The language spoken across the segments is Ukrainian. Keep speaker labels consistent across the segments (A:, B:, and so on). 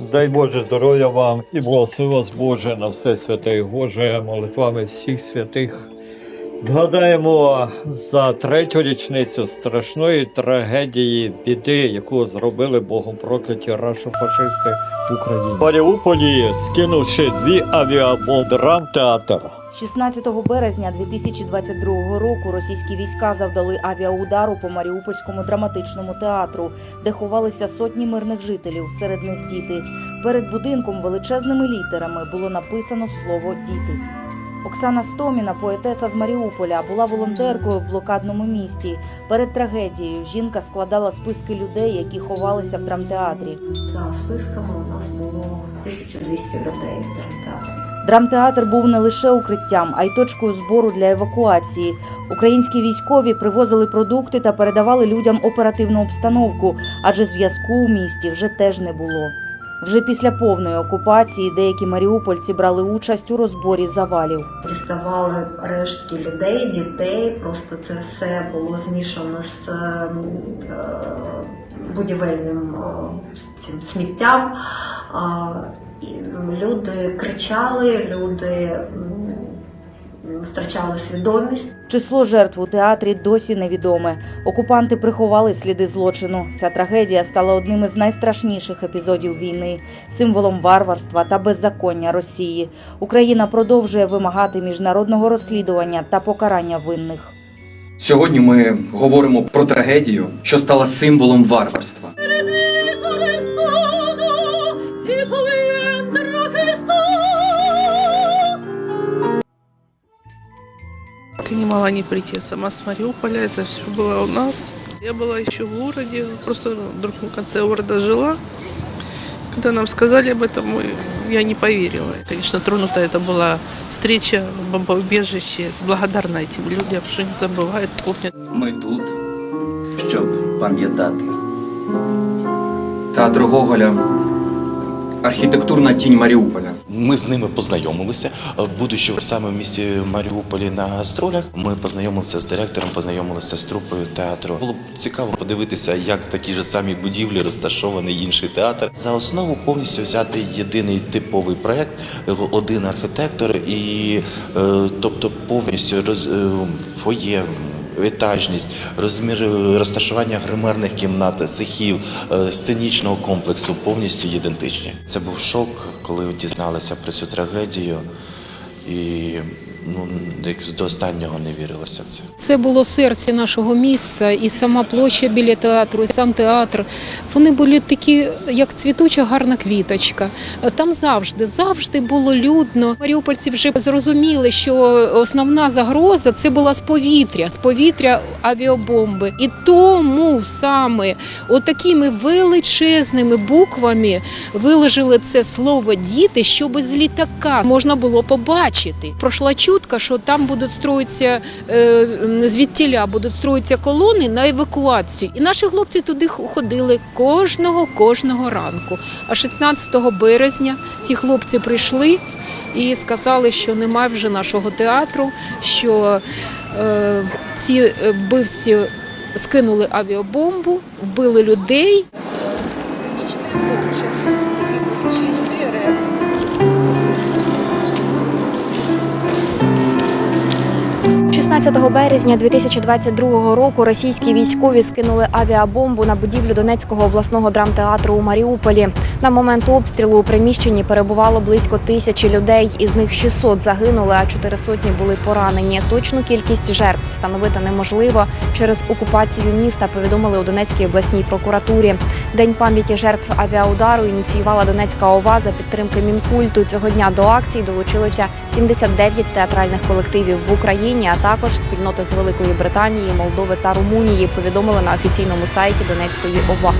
A: Дай Боже здоров'я вам і благослови вас Боже на все святе і Боже, молитвами всіх святих. Згадаємо за третю річницю страшної трагедії біди, яку зробили Богом прокляті рашофашисти в Україні. В Маріуполі, скинувши дві авіабомби, драмтеатр.
B: 16 березня 2022 року російські війська завдали авіаудару по Маріупольському драматичному театру, де ховалися сотні мирних жителів, серед них діти. Перед будинком величезними літерами було написано слово діти. Оксана Стоміна, поетеса з Маріуполя, була волонтеркою в блокадному місті. Перед трагедією жінка складала списки людей, які ховалися в драмтеатрі.
C: За списками у нас було 1200 людей в драмтеатрі.
B: Драмтеатр був не лише укриттям, а й точкою збору для евакуації. Українські військові привозили продукти та передавали людям оперативну обстановку, адже зв'язку у місті вже теж не було. Вже після повної окупації деякі маріупольці брали участь у розборі завалів.
C: Діставали рештки людей, дітей. Просто це все було змішано з е, е, будівельним е, цим сміттям. Люди кричали, люди втрачали свідомість.
B: Число жертв у театрі досі невідоме. Окупанти приховали сліди злочину. Ця трагедія стала одним із найстрашніших епізодів війни, символом варварства та беззаконня Росії. Україна продовжує вимагати міжнародного розслідування та покарання винних.
D: Сьогодні ми говоримо про трагедію, що стала символом варварства.
E: не могла не прийти я сама с Мариуполя, это все было у нас. Я была еще в городе, просто в другом конце города жила. Когда нам сказали об этом, мы- я не поверила. Конечно, тронута это была встреча в бомбоубежище. Благодарна этим людям, что не забывают, помнят.
F: Ми тут, щоб пам'ятати.
D: Театр Гоголя архітектурна тінь Маріуполя.
G: Ми з ними познайомилися, е, будучи саме в місті Маріуполі на гастролях. Ми познайомилися з директором, познайомилися з трупою театру. Було б цікаво подивитися, як в такій же самій будівлі розташований інший театр. За основу повністю взяти єдиний типовий проект, е, один архітектор, і е, тобто повністю роз фоє. Етажність, розмір розташування гримерних кімнат, цехів, е, сценічного комплексу повністю ідентичні. Це був шок, коли дізналися про цю трагедію, і ну як до останнього не вірилося в це.
H: Це було серце нашого місця, і сама площа біля театру, і сам театр. Вони були такі, як цвітуча гарна квіточка. Там завжди, завжди було людно. Маріупольці вже зрозуміли, що основна загроза це була з повітря, з повітря авіабомби. І тому саме отакими величезними буквами виложили це слово діти, щоб з літака можна було побачити. Пройшла чутка, що там будуть строїтися е, звідтіля, будуть строїтися колони на евакуацію. І наші хлопці туди ходили кожного кожного ранку. А 16 березня ці хлопці прийшли і сказали, що немає вже нашого театру, що е, ці вбивці скинули авіабомбу, вбили людей.
I: 16 березня 2022 року російські військові скинули авіабомбу на будівлю Донецького обласного драмтеатру у Маріуполі. На момент обстрілу у приміщенні перебувало близько тисячі людей, із них 600 загинули, а чотири сотні були поранені. Точну кількість жертв встановити неможливо через окупацію міста. Повідомили у Донецькій обласній прокуратурі. День пам'яті жертв авіаудару ініціювала Донецька ОВА за підтримки мінкульту. Цього дня до акції долучилося 79 театральних колективів в Україні, а також спільноти з Великої Британії, Молдови та Румунії. Повідомили на офіційному сайті Донецької ОВА.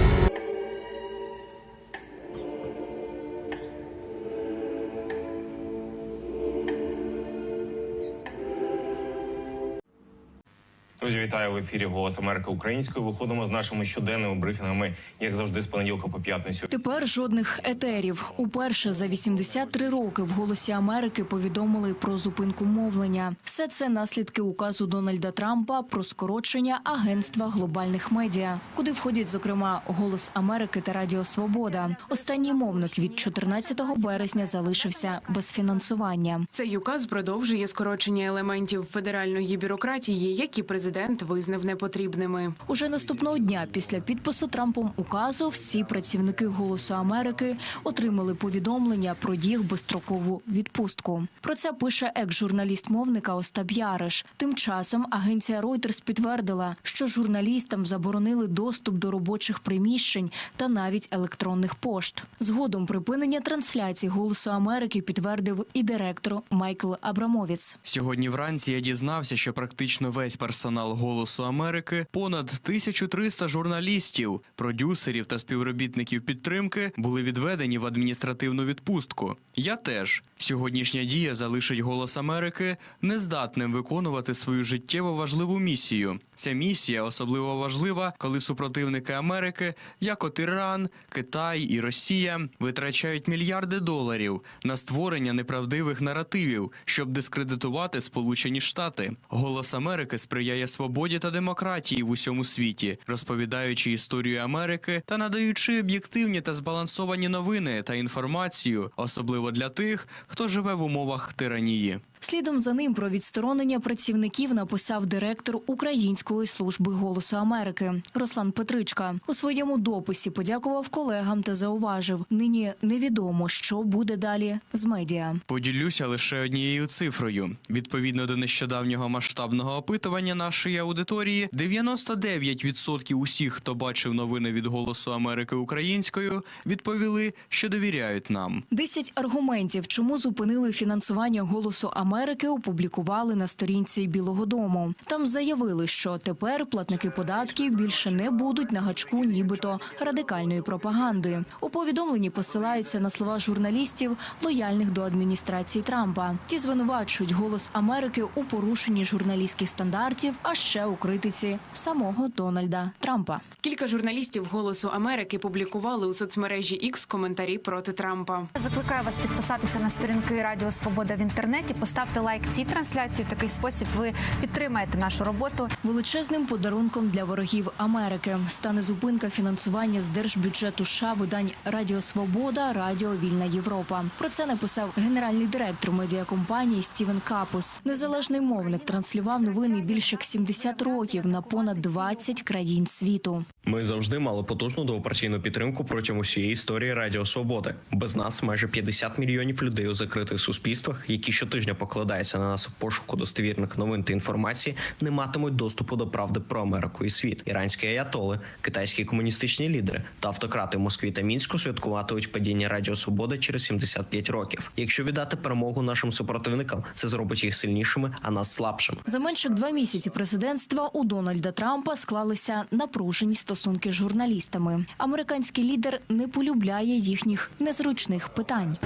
J: Вітаю в ефірі Голос Америки Українською. Виходимо з нашими щоденними брифінгами, як завжди, з понеділка по п'ятницю.
K: Тепер жодних етерів. Уперше за 83 роки в голосі Америки повідомили про зупинку мовлення. Все це наслідки указу Дональда Трампа про скорочення агентства глобальних медіа, куди входять зокрема Голос Америки та Радіо Свобода. Останній мовник від 14 березня залишився без фінансування.
L: Цей указ продовжує скорочення елементів федеральної бюрократії, які президент визнав непотрібними.
K: Уже наступного дня після підпису Трампом указу всі працівники Голосу Америки отримали повідомлення про їх безстрокову відпустку. Про це пише екс-журналіст мовника Остап Яриш. Тим часом агенція Reuters підтвердила, що журналістам заборонили доступ до робочих приміщень та навіть електронних пошт. Згодом припинення трансляцій Голосу Америки підтвердив і директор Майкл Абрамовіц.
M: Сьогодні вранці я дізнався, що практично весь персонал Голосу Америки, понад 1300 журналістів, продюсерів та співробітників підтримки були відведені в адміністративну відпустку. Я теж сьогоднішня дія залишить Голос Америки нездатним виконувати свою життєво важливу місію. Ця місія особливо важлива, коли супротивники Америки, як от Іран, Китай і Росія, витрачають мільярди доларів на створення неправдивих наративів, щоб дискредитувати Сполучені Штати. Голос Америки сприяє свободі та демократії в усьому світі, розповідаючи історію Америки та надаючи об'єктивні та збалансовані новини та інформацію, особливо для тих, хто живе в умовах тиранії.
K: Слідом за ним про відсторонення працівників написав директор Української служби голосу Америки Руслан Петричка. У своєму дописі подякував колегам та зауважив: нині невідомо, що буде далі з медіа.
M: Поділюся лише однією цифрою. Відповідно до нещодавнього масштабного опитування нашої аудиторії, 99% усіх, хто бачив новини від Голосу Америки українською, відповіли, що довіряють нам.
K: Десять аргументів, чому зупинили фінансування голосу Америки, опублікували на сторінці Білого Дому. Там заявили, що тепер платники податків більше не будуть на гачку, нібито радикальної пропаганди. У повідомленні посилаються на слова журналістів, лояльних до адміністрації Трампа. Ті звинувачують голос Америки у порушенні журналістських стандартів, а ще у критиці самого Дональда Трампа.
L: Кілька журналістів Голосу Америки публікували у соцмережі X коментарі проти Трампа.
N: Закликаю вас підписатися на сторінки Радіо Свобода в інтернеті. Поставте лайк цій трансляції. В такий спосіб ви підтримаєте нашу роботу.
K: Величезним подарунком для ворогів Америки стане зупинка фінансування з держбюджету США видань Радіо Свобода, Радіо Вільна Європа. Про це написав генеральний директор медіакомпанії Стівен Капус. Незалежний мовник транслював новини більше як 70 років на понад 20 країн світу.
O: Ми завжди мали потужну двопартійну підтримку протягом усієї історії Радіо Свободи. Без нас майже 50 мільйонів людей у закритих суспільствах, які щотижня покладаються на нас у пошуку достовірних новин та інформації, не матимуть доступу до правди про Америку і світ. Іранські аятоли, китайські комуністичні лідери та автократи в Москві та мінську святкуватимуть падіння Радіо Свободи через 75 років. Якщо віддати перемогу нашим супротивникам, це зробить їх сильнішими, а нас слабшими.
K: За менше два місяці президентства у Дональда Трампа склалися напружені стосунки з журналістами. Американський лідер не полюбляє їхніх незручних питань.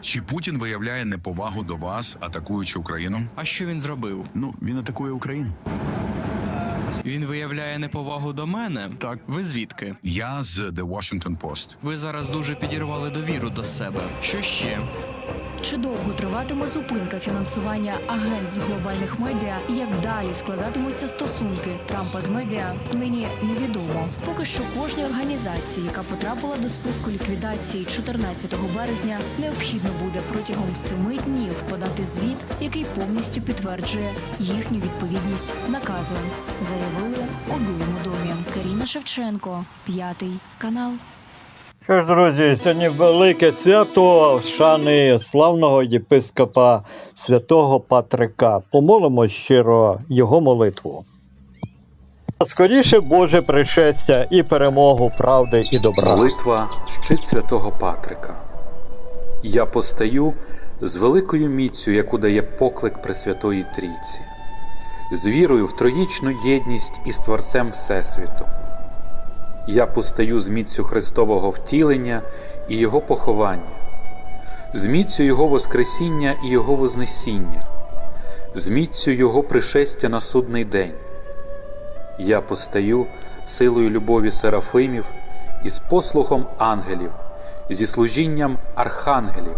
P: Чи Путін виявляє неповагу до вас, атакуючи Україну?
M: А що він зробив?
P: Ну він атакує Україну.
M: Він виявляє неповагу до мене. Так, ви звідки?
P: Я з The Washington Post.
M: Ви зараз дуже підірвали довіру до себе. Що ще?
K: Чи довго триватиме зупинка фінансування агентств глобальних медіа і як далі складатимуться стосунки Трампа з медіа, нині невідомо. Поки що кожній організації, яка потрапила до списку ліквідації 14 березня, необхідно буде протягом семи днів подати звіт, який повністю підтверджує їхню відповідність наказу. Заявили у Білому домі. Каріна Шевченко, п'ятий канал.
A: Що ж, друзі, сьогодні велике свято шани славного єпископа святого Патрика. Помолимо щиро його молитву. Скоріше Боже пришестя і перемогу правди і добра.
Q: Молитва щит святого Патрика. Я постаю з великою міцю, яку дає поклик Пресвятої Трійці, з вірою в троїчну єдність із Творцем Всесвіту. Я постаю з міцю Христового втілення і Його поховання, з міцю Його Воскресіння і Його Вознесіння, з міцю Його пришестя на судний день, Я постаю силою любові серафимів і з послухом ангелів, зі служінням архангелів,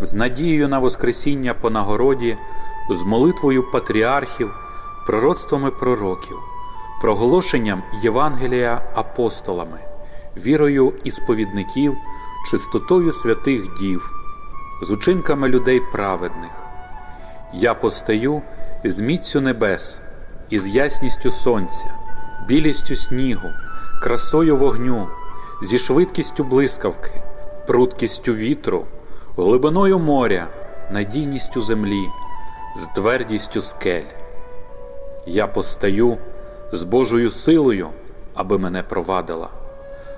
Q: з надією на Воскресіння по нагороді, з молитвою патріархів, пророцтвами пророків, проголошенням Євангелія апостолами, вірою ісповідників, чистотою святих дів, з учинками людей праведних. Я постаю з міцю небес, із ясністю сонця, білістю снігу, красою вогню, зі швидкістю блискавки, пруткістю вітру, глибиною моря, надійністю землі, з твердістю скель. Я постаю з Божою силою, аби мене провадила,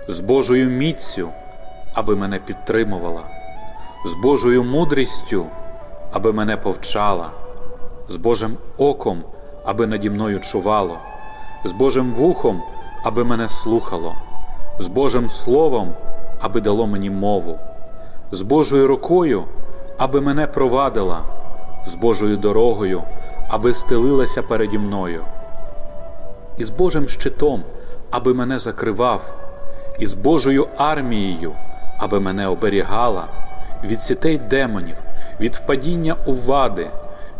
Q: з Божою міцю, аби мене підтримувала, з Божою мудрістю, аби мене повчала, з Божим оком, аби наді мною чувало, з Божим вухом, аби мене слухало, з Божим Словом, аби дало мені мову, з Божою рукою, аби мене провадила, з Божою дорогою, аби стелилася переді мною, і з Божим щитом, аби мене закривав, і з Божою армією, аби мене оберігала від сітей демонів, від впадіння у вади,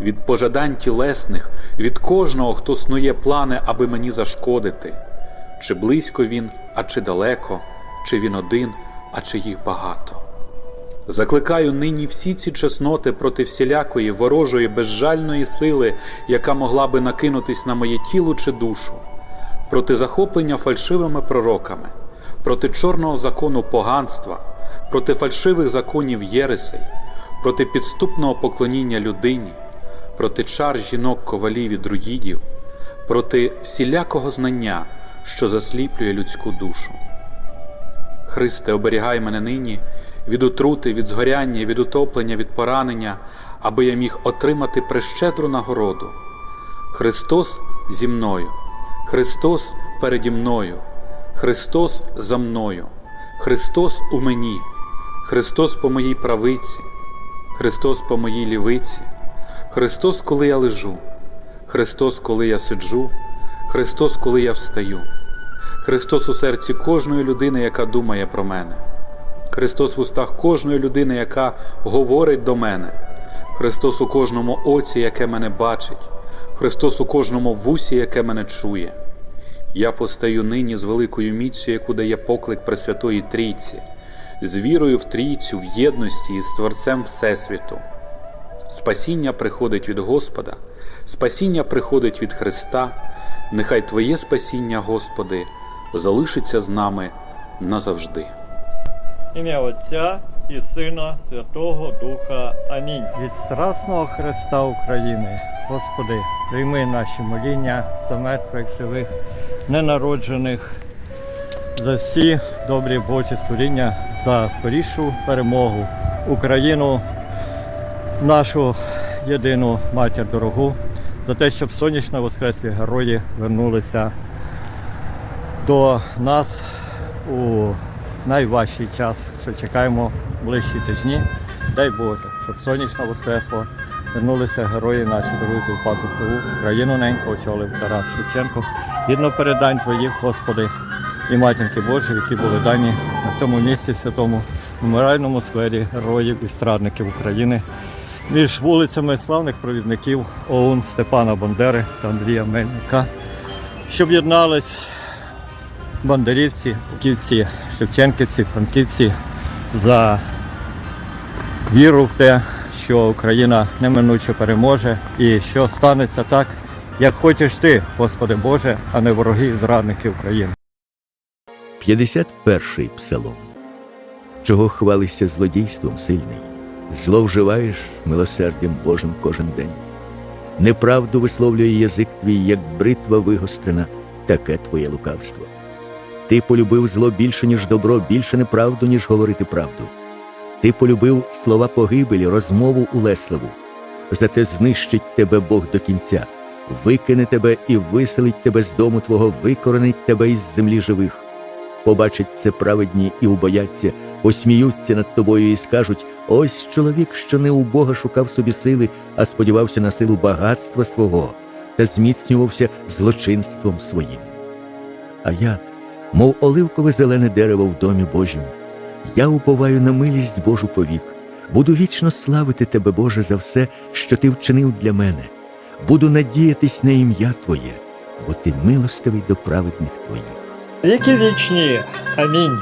Q: від пожадань тілесних, від кожного, хто снує плани, аби мені зашкодити, чи близько він, а чи далеко, чи він один, а чи їх багато. Закликаю нині всі ці чесноти проти всілякої ворожої безжальної сили, яка могла би накинутись на моє тіло чи душу, проти захоплення фальшивими пророками, проти чорного закону поганства, проти фальшивих законів єресей, проти підступного поклоніння людині, проти чар жінок ковалів і друїдів, проти всілякого знання, що засліплює людську душу. Христе, оберігай мене нині від отрути, від згоряння, від утоплення, від поранення, аби я міг отримати прещедру нагороду. Христос зі мною, Христос переді мною, Христос за мною, Христос у мені, Христос по моїй правиці, Христос по моїй лівиці, Христос, коли я лежу, Христос, коли я сиджу, Христос, коли я встаю. Христос у серці кожної людини, яка думає про мене. Христос в устах кожної людини, яка говорить до мене. Христос у кожному оці, яке мене бачить, Христос у кожному вусі, яке мене чує. Я постаю нині з великою міцю, яку дає поклик Пресвятої Трійці, з вірою в Трійцю, в єдності із Творцем Всесвіту. Спасіння приходить від Господа, спасіння приходить від Христа. Нехай Твоє спасіння, Господи, залишиться з нами назавжди.
A: Ім'я Отця і Сина Святого Духа. Амінь. Від страсного Христа України, Господи, прийми наші моління за мертвих, живих, ненароджених, за всі добрі Божі суріння, за скорішу перемогу Україну, нашу єдину матір дорогу, за те, щоб сонячно воскреслі герої вернулися до нас у найважчий час, що чекаємо ближчі тижні. Дай Боже, щоб сонячно воскресло вернулися герої наші друзі в Пасу селу, країну неньку очолив Тарас Шевченко. Гідно передань Твоїх, Господи, і матінки Божі, які були дані на цьому місці святому меморіальному сквері героїв і страдників України між вулицями славних провідників ОУН Степана Бандери та Андрія Мельника, щоб єднались бандерівці, ківці, шевченківці, франківці за віру в те, що Україна неминуче переможе і що станеться так, як хочеш ти, Господи Боже, а не вороги зрадники України.
R: 51-й псалом. Чого хвалишся злодійством сильний, зловживаєш милосердям Божим кожен день. Неправду висловлює язик твій, як бритва вигострена, таке твоє лукавство. Ти полюбив зло більше, ніж добро, більше неправду, ніж говорити правду. Ти полюбив слова погибелі, розмову улесливу. Зате знищить тебе Бог до кінця, викине тебе і виселить тебе з дому твого, викоренить тебе із землі живих. Побачать це праведні і убояться, посміються над тобою і скажуть: ось чоловік, що не у Бога шукав собі сили, а сподівався на силу багатства свого. та зміцнювався злочинством своїм. А я, мов оливкове зелене дерево в домі Божім, я уповаю на милість Божу повік, буду вічно славити Тебе, Боже, за все, що Ти вчинив для мене, буду надіятись на ім'я Твоє, бо Ти милостивий до праведних Твоїх.
A: Віки вічні. Амінь.